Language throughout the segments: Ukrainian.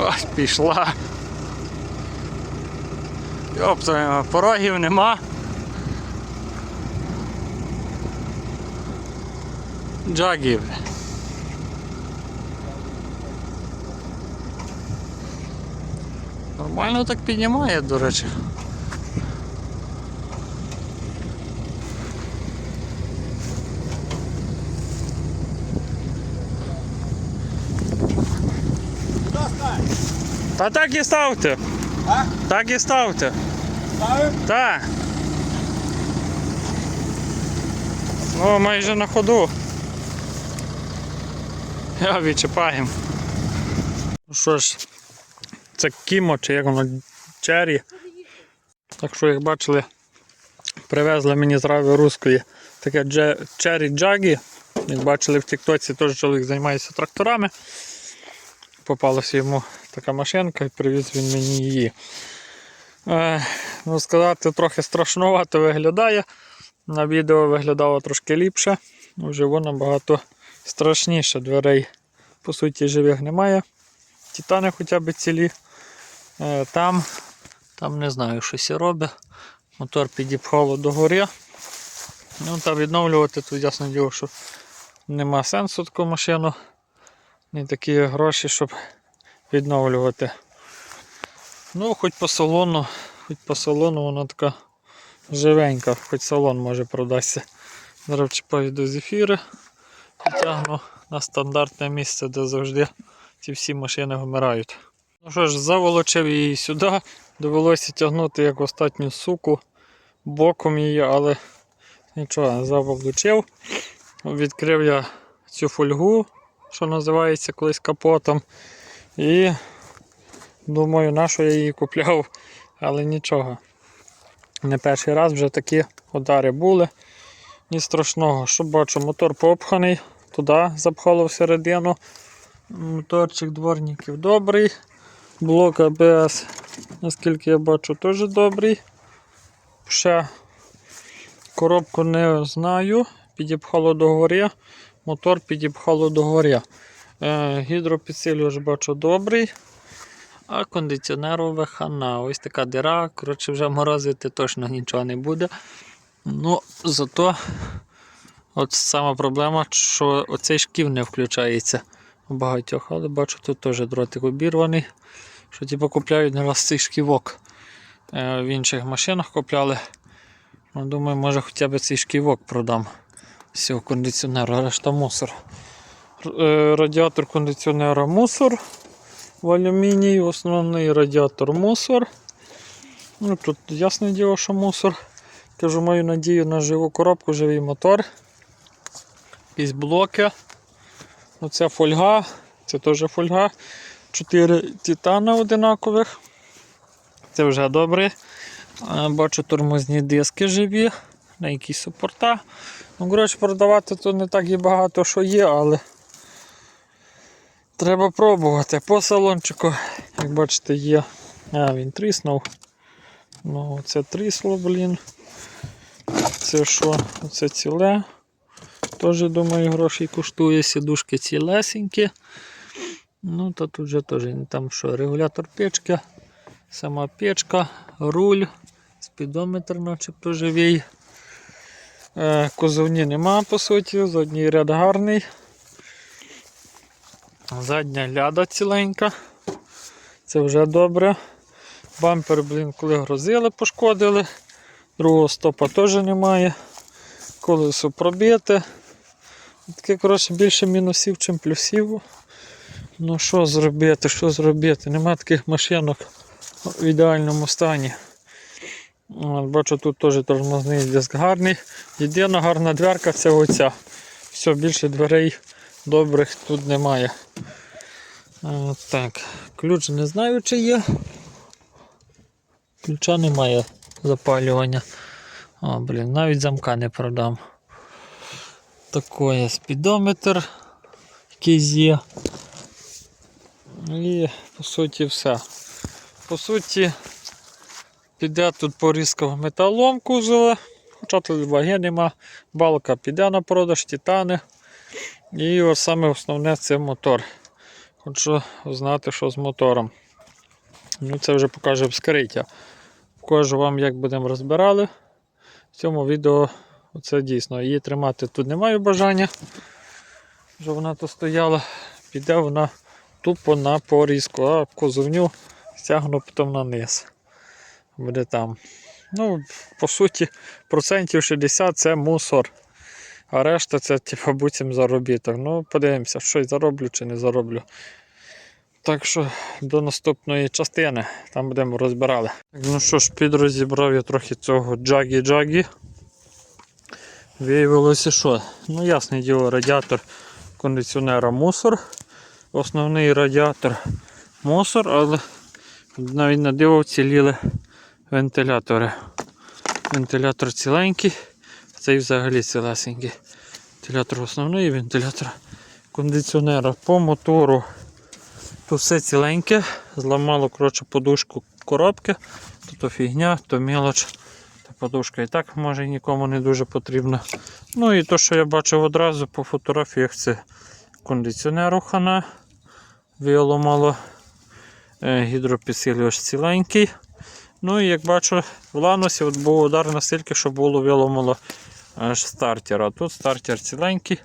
Ось пішла. Йопта, порогів нема. Джагів. Нормально так піднімає, до речі. Та так і ставте. А? Так і ставте. Ставим? Так. О, майже на ходу. Я відчіпаємо. Ну що ж, це кімо, чи як воно чері. Так що, як бачили, привезли мені з Рави Руської таке чері джагі. Як бачили в Тіктоці, теж чоловік займається тракторами. Попалася йому така машинка і привіз він мені її. Е, ну, сказати, трохи страшнувато виглядає. На відео виглядало трошки ліпше. Вживу набагато страшніше. Дверей, по суті, живих немає. Титани хоча б цілі. Е, там, там не знаю, щось і робить. Мотор підіпхало до гори. Ну, та відновлювати тут ясно діло, що нема сенсу таку машину. Не такі гроші, щоб відновлювати. Ну, хоч по салону, хоч по салону вона така живенька, хоч салон може продасться. Зараз чіпаю до зефіри і тягну на стандартне місце, де завжди ці всі машини вмирають. Ну що ж, заволочив її сюди, довелося тягнути як остатню суку боком її, але нічого, заволочив. Відкрив я цю фольгу, що називається колись капотом. І Думаю, на що я її купляв, але нічого. Не перший раз вже такі удари були. Ні страшного. Що бачу, мотор попханий, туди запхало всередину. Моторчик дворників добрий. Блок АБС, наскільки я бачу, теж добрий. Ще коробку не знаю. Підіпхало до горі. Мотор підіпхало до горі. Е, гідропідсилювач бачу добрий. А кондиціонерова хана. Ось така дира. Коротше, вже морозити точно нічого не буде. Ну, зато от сама проблема, що оцей шків не включається у багатьох, але бачу, тут теж дротик обірваний. Що типу купляють не раз цей шківок. Е, В інших машинах купляли. Ну, думаю, може хоча б цей шківок продам з цього кондиціонера, решта мусор. Е, Радіатор кондиціонера мусор в алюміній, основний радіатор мусор. Ну, Тут ясне діло, що мусор. Кажу, маю надію на живу коробку, живий мотор. Якісь блоки. Оце фольга, це теж фольга. Чотири титана одинакових. Це вже добре. Бачу тормозні диски живі, на якісь супорта. Ну, коротше, продавати тут не так і багато що є, але Треба пробувати. По салончику, як бачите, є. А, він тріснув. Ну, це трісло, блін. Це що? Оце ціле. Теж, думаю, грошей коштує. Сідушки цілесенькі. Ну, то тут вже теж там що, регулятор печки, сама печка, руль, спідометр начебто живий. Е, Козовні нема, по суті, задній ряд гарний. Задня ляда ціленька. Це вже добре. Бампер, блін, коли грозили, пошкодили. Другого стопа теж немає. Колесо пробите. Таке, коротше, більше мінусів, чим плюсів. Ну що зробити, що зробити? Нема таких машинок в ідеальному стані. Бачу, тут теж тормозний диск гарний. Єдина гарна дверка це оця. Все, більше дверей добрих тут немає. Так, ключ не знаю, чи є. Ключа немає запалювання. О, блін, навіть замка не продам. Такий спідометр, якийсь є. І по суті все. По суті, піде тут порізка металом кузова, хоча тут ваги нема. Балка піде на продаж, титани. І ось саме основне це мотор. хочу знати, що з мотором. Ну, це вже покаже вскриття. Покажу вам, як будемо розбирали. В цьому відео це дійсно. Її тримати тут не маю бажання. Вже вона тут стояла. Піде вона тупо на порізку, а козовню стягну потім на низ. Буде там. Ну, по суті, процентів 60 це мусор. А решта це типу буцім заробіток. Ну, подивимося, що я зароблю чи не зароблю. Так що до наступної частини там будемо розбирали. Ну що ж, підрозібрав я трохи цього джагі-джагі. Виявилося, що? Ну, ясне діло, радіатор кондиціонера мусор. Основний радіатор мусор, але навіть на диво вціліли вентилятори. Вентилятор ціленький, цей взагалі цілесенький. Вентилятор основний, вентилятор кондиціонера по мотору. Тут все ціленьке, зламало коротше, подушку коробки, то, то фігня, то мелоч. Та подушка і так може нікому не дуже потрібна. Ну і то, що я бачив одразу по фотографіях, це кондиціонер хана. Виламало е, гідропідсилювач ціленький. Ну і як бачу, в ланосі от був удар настільки, що було виламало аж стартера. Тут стартер ціленький,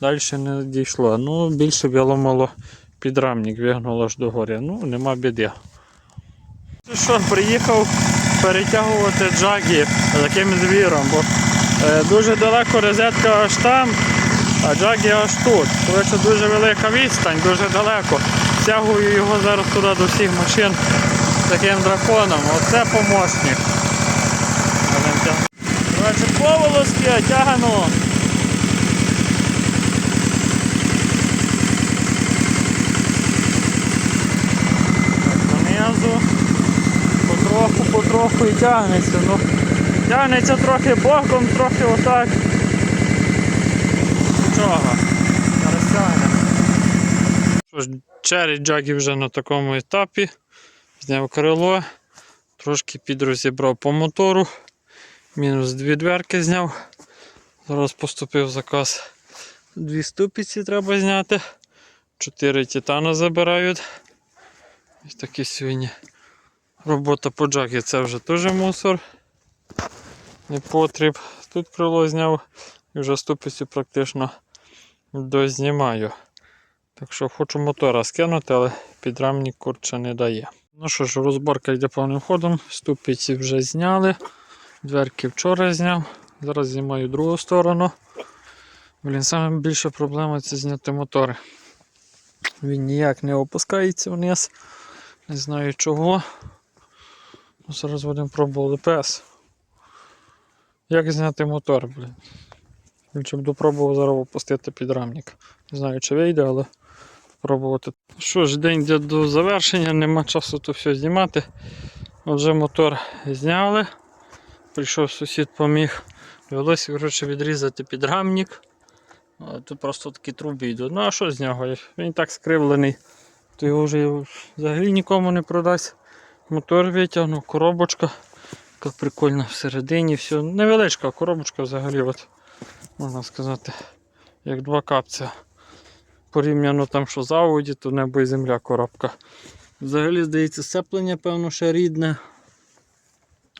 далі не дійшло. Ну, більше виламало підрамник, вигнуло аж до горя. Ну, нема біди. Що, приїхав перетягувати джагі таким звіром, бо е, дуже далеко розетка аж там, а джагі аж тут. Коротше, дуже велика відстань, дуже далеко. Тягую його зараз туди до всіх машин таким драконом. Оце помощник. Коротше, поволоски тягану. Донизу. Потроху, потроху і тягнеться. Ну, тягнеться трохи боком, трохи отак. Нічого. Зараз тягне. Черрі джагі вже на такому етапі. Зняв крило, трошки підрозібрав по мотору. Мінус дві дверки зняв. Зараз поступив заказ. Дві ступиці треба зняти. Чотири титана забирають. Ось такі сьогодні. Робота по джагі це вже теж мусор. Не потріб. Тут крило зняв і вже ступицю практично дознімаю. Так що хочу мотора скинути, але підрамник курче не дає. Ну що ж, розборка йде повним ходом. Ступиці вже зняли. Дверки вчора зняв. Зараз знімаю другу сторону. Блін, саме більша проблема це зняти мотори. Він ніяк не опускається вниз. Не знаю чого. Ну, Зараз будемо пробувати ПС. Як зняти мотор, блін? Більше буду пробував зараз опустити підрамник. Не знаю, чи вийде, але пробувати. Що ж, день йде до завершення, нема часу то все знімати. Отже, мотор зняли. Прийшов сусід, поміг. Довелося коротше, відрізати підрамник. Тут просто такі труби йдуть. Ну а що з нього? Він так скривлений, то його вже взагалі нікому не продасть. Мотор витягнув, коробочка. Така прикольна всередині, все. Невеличка коробочка взагалі, от, можна сказати, як два капця. Порівняно там, що з Audi, то небо і земля коробка. Взагалі, здається, сцеплення, певно, ще рідне.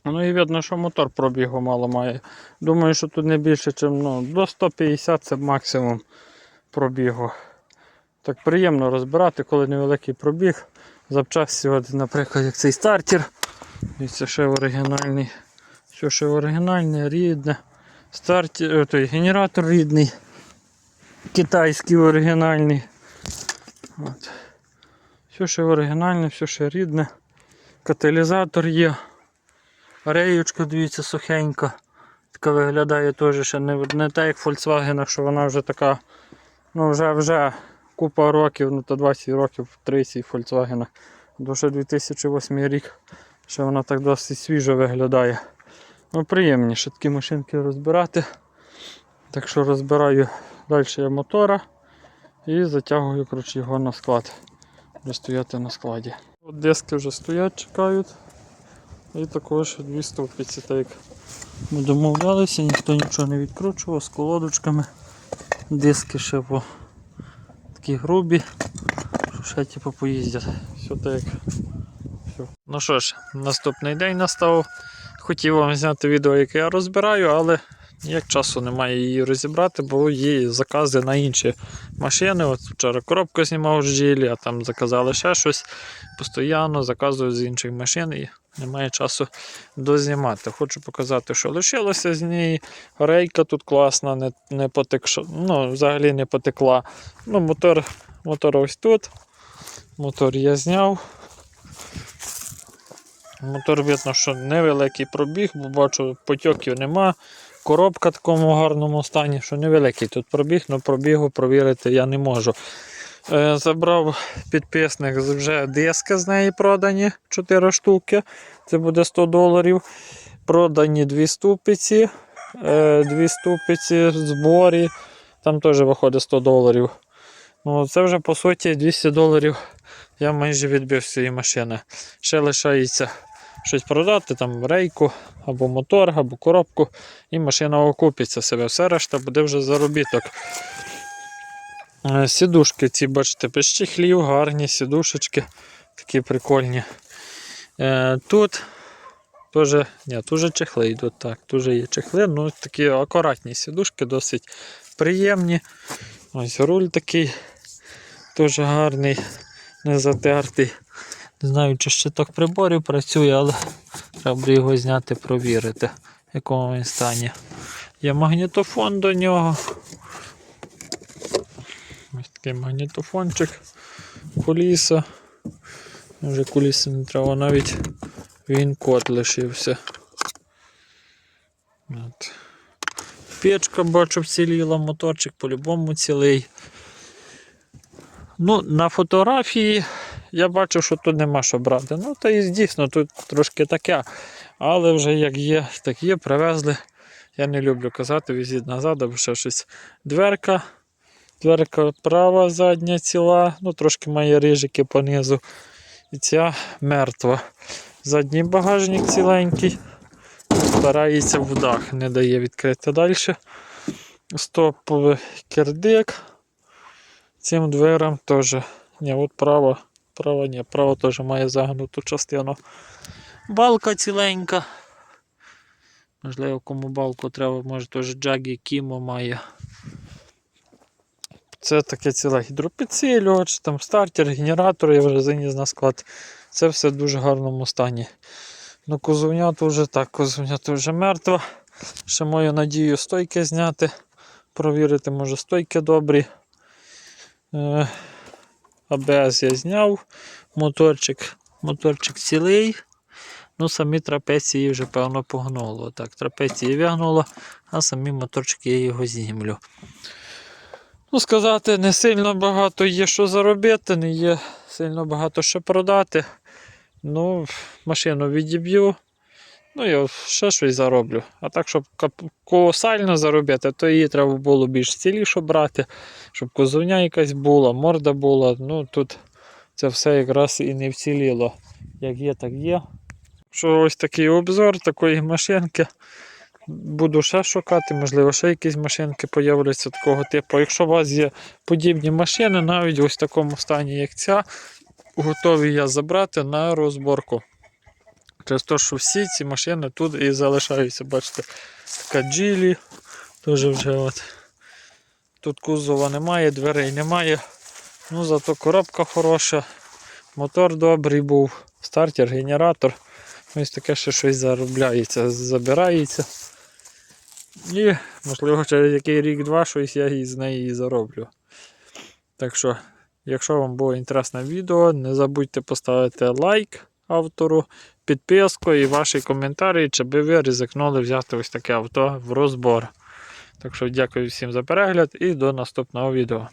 Ну і видно, що мотор пробігу мало має. Думаю, що тут не більше, ніж ну, до 150 це максимум пробігу. Так приємно розбирати, коли невеликий пробіг. Запчасті, наприклад, як цей стартер. І це ще оригінальний. Все ще оригінальне, рідне. Стартер, той генератор рідний. Китайський оригінальний. От. Все ще оригінальне, все ще рідне. Каталізатор є. Реючка, дивіться, сухенька. Така виглядає теж ще не, не так, як Volkswagen, що вона вже така, ну вже вже купа років, ну то 20 років 30 Volkswagen. Дуже 2008 рік, ще вона так досить свіжо виглядає. Ну приємніше такі машинки розбирати. Так що розбираю далі я мотора і затягую коротше, його на склад. Буде стояти на складі. Диски вже стоять, чекають. І також дві стовпиці, так як ми домовлялися, ніхто нічого не відкручував з колодочками. Диски ще по такі грубі. що ще типу поїздять. Все так. Все. Ну що ж, наступний день настав. Хотів вам зняти відео, яке я розбираю, але ніяк часу немає її розібрати, бо є закази на інші машини. От вчора коробку знімав з Джилі, а там заказали ще щось. Постійно заказую з інших машин і немає часу дознімати. Хочу показати, що лишилося з неї. Рейка тут класна, не, не потекша, ну, взагалі не потекла. Ну, мотор, мотор ось тут. Мотор я зняв. Мотор видно, що невеликий пробіг, бо бачу, потьоків нема. Коробка в такому гарному стані, що невеликий тут пробіг, але пробігу провірити я не можу. Е, забрав підписник вже диски з неї продані 4 штуки. Це буде 100 доларів. Продані дві ступиці. Е, дві ступиці в зборі. Там теж виходить 100 доларів. Ну, це вже по суті 200 доларів. Я майже відбив з цієї машини. Ще лишається щось продати, там рейку, або мотор, або коробку, і машина окупиться себе. Все решта буде вже заробіток. Е, Сідушки ці, бачите, без чехлів, гарні сідушечки, такі прикольні. Е, Тут теж, ні, тут же чехли йдуть, так, тут же є чехли, ну такі акуратні сідушки, досить приємні. Ось руль такий теж гарний, не затертий. Не знаю, чи щиток приборів працює, але треба його зняти, провірити, в якому він стані. Є магнітофон до нього. Ось такий магнітофончик, куліса. Вже куліси не треба, навіть він код лишився. От. Печка бачу вціліла, моторчик по-любому цілий. Ну, на фотографії я бачив, що тут нема що брати. Ну, та і дійсно тут трошки таке. Але вже як є, так є, привезли. Я не люблю казати, візіть назад, або ще щось. Дверка. Дверка права задня ціла, ну трошки має рижики понизу. І ця мертва. Задній багажник ціленький. Старається в дах, не дає відкрити далі. Стоповий кердик. Цим дверам теж. Ні, от право, право ні, право теж має загнуту частину. Балка ціленька. Можливо, кому балку треба, може теж джагі Кімо має. Це таке ціле гідропідсилювач, там стартер, генератор, я вже заніс на склад. Це все в дуже гарному стані. Ну, козовня вже так, козовня вже мертва. Ще маю надію стойки зняти. Провірити, може стойки добрі. АБС я зняв. Моторчик, моторчик цілий. Ну, самі трапеції вже, певно, погнуло. Так, трапеції вигнуло, а самі моторчики я його знімлю. Ну, сказати, не сильно багато є що заробити, не є сильно багато що продати. Ну, машину відіб'ю. Ну, я ще щось зароблю. А так, щоб колосально заробити, то її треба було більш ціліше брати, щоб козовня якась була, морда була. Ну, тут це все якраз і не вціліло. Як є, так є. Що ось такий обзор такої машинки. Буду ще шукати, можливо, ще якісь машинки появляться такого типу. Якщо у вас є подібні машини, навіть ось в такому стані, як ця, готові я забрати на розборку. Через те, що всі ці машини тут і залишаються. Бачите, така джилі, теж вже от. Тут кузова немає, дверей немає. Ну, зато коробка хороша, мотор добрий був, стартер, генератор. Ось таке ще щось заробляється, забирається. І, можливо, через який рік-два щось я із неї і зароблю. Так що, якщо вам було інтересне відео, не забудьте поставити лайк автору, підписку і ваші коментарі, чи би ви ризикнули взяти ось таке авто в розбор. Так що дякую всім за перегляд і до наступного відео.